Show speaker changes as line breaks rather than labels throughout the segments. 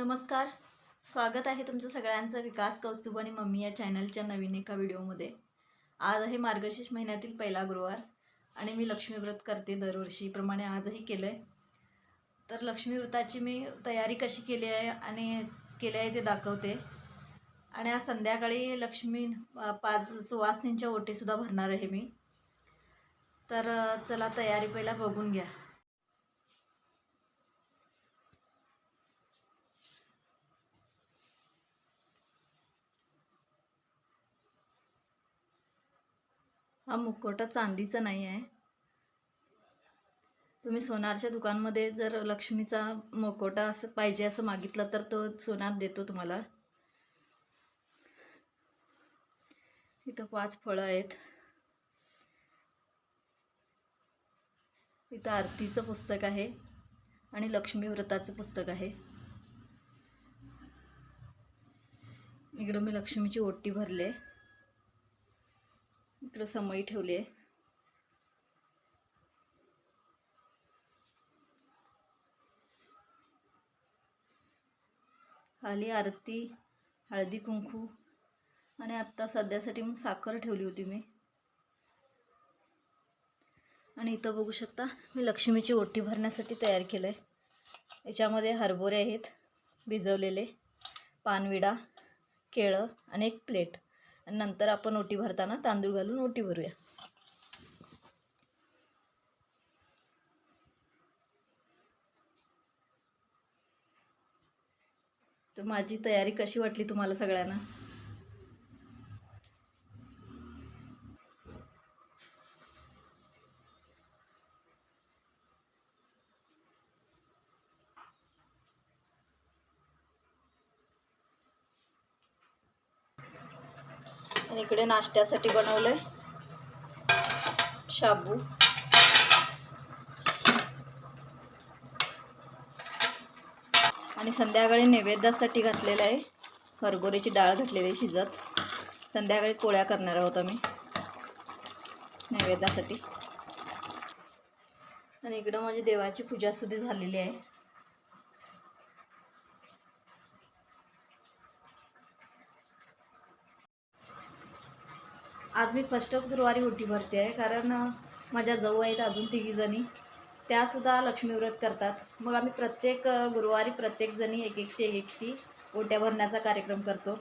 नमस्कार. स्वागत आहे तुमचं सगळ्यांचं विकास कौस्तुभ आणि मम्मी या चॅनलच्या नवीन एका व्हिडिओमध्ये. आज आहे मार्गशीर्ष महिन्यातील पहिला गुरुवार आणि मी लक्ष्मीव्रत करते दरवर्षीप्रमाणे आजही केलं आहे तर लक्ष्मीव्रताची मी तयारी कशी केली आहे आणि केली आहे ते दाखवते. आणि आज संध्याकाळी लक्ष्मी पाच सुवासिनींच्या ओटीसुद्धा भरणार आहे मी. तर चला तयारी पहिला बघून घ्या. हा मुखवटा चांदीचा नाही आहे. तुम्ही सोनारच्या दुकानमध्ये जर लक्ष्मीचा मुखवटा असं पाहिजे असं मागितला तर तो सोनार देतो तुम्हाला. इथं पाच फळं आहेत. इथं आरतीचं पुस्तक आहे आणि लक्ष्मी व्रताचं पुस्तक आहे. इकडं मी लक्ष्मीची ओटी भरले. आहे इकडं समई ठेवली आहे. खाली आरती हळदी कुंकू आणि आत्ता सध्यासाठी मग साखर ठेवली होती मी. आणि इथं बघू शकता मी लक्ष्मीची ओटी भरण्यासाठी तयार केलं आहे याच्यामध्ये हरभरे आहेत भिजवलेले पानविडा केळं आणि एक प्लेट. नंतर आपण ओटी भरताना तांदूळ घालून ओटी भरूया. तर माझी तयारी कशी वाटली तुम्हाला सगळ्यांना? आणि इकडे नाश्त्यासाठी बनवलंय. शाबू. आणि संध्याकाळी नैवेद्यासाठी घातलेलं आहे. हरभोरीची डाळ घातलेली आहे शिजत. संध्याकाळी पोळ्या करणार आहोत आम्ही. नैवेद्यासाठी. आणि इकडं माझी देवाची पूजा सुद्धा झालेली आहे. आज मी फर्स्टच गुरुवारी ओटी भरते आहे कारण माझ्या जाऊ आहेत अजून तिघीजणी त्यासुद्धा लक्ष्मीव्रत करतात. मग आम्ही प्रत्येक गुरुवारी प्रत्येकजणी एक एकटी एक एकटी ओट्या भरण्याचा कार्यक्रम करतो.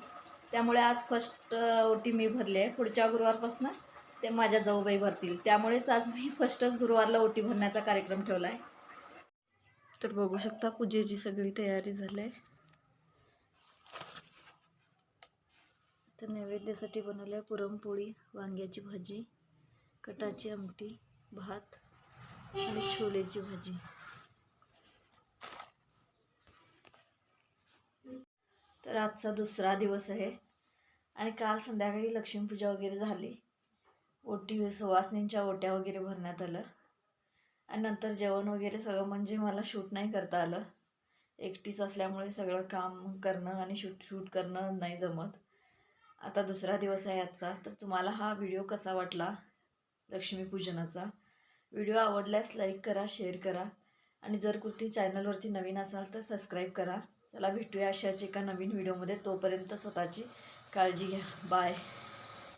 त्यामुळे आज फर्स्ट ओटी मी भरली आहे. पुढच्या गुरुवारपासून ते माझ्या जाऊबाई भरतील. त्यामुळेच आज मी फर्स्टच गुरुवारला ओटी भरण्याचा कार्यक्रम ठेवला आहे. तर बघू शकता पूजेची सगळी तयारी झाली आहे. तर नैवेद्यासाठी बनवलं आहे पुरणपोळी वांग्याची भाजी कटाची आमटी भात आणि छोलेची भाजी. तर आजचा दुसरा दिवस आहे आणि काल संध्याकाळी लक्ष्मीपूजा वगैरे झाली. ओटी सुवासनींच्या ओट्या वगैरे भरण्यात आलं. आणि नंतर जेवण वगैरे सगळं म्हणजे मला शूट नाही करता आलं. एकटीच असल्यामुळे सगळं काम करणं आणि शूट शूट करणं नाही जमत. आता दुसरा दिवस आहे आजचा तर तुम्हाला हा व्हिडिओ कसा वाटला? लक्ष्मीपूजनाचा. व्हिडिओ आवडल्यास लाईक करा शेअर करा आणि जर कुठे चॅनलवरती नवीन असाल तर सबस्क्राईब करा. चला भेटूया अशाच एका नवीन व्हिडिओमध्ये. तोपर्यंत स्वतःची काळजी घ्या. बाय.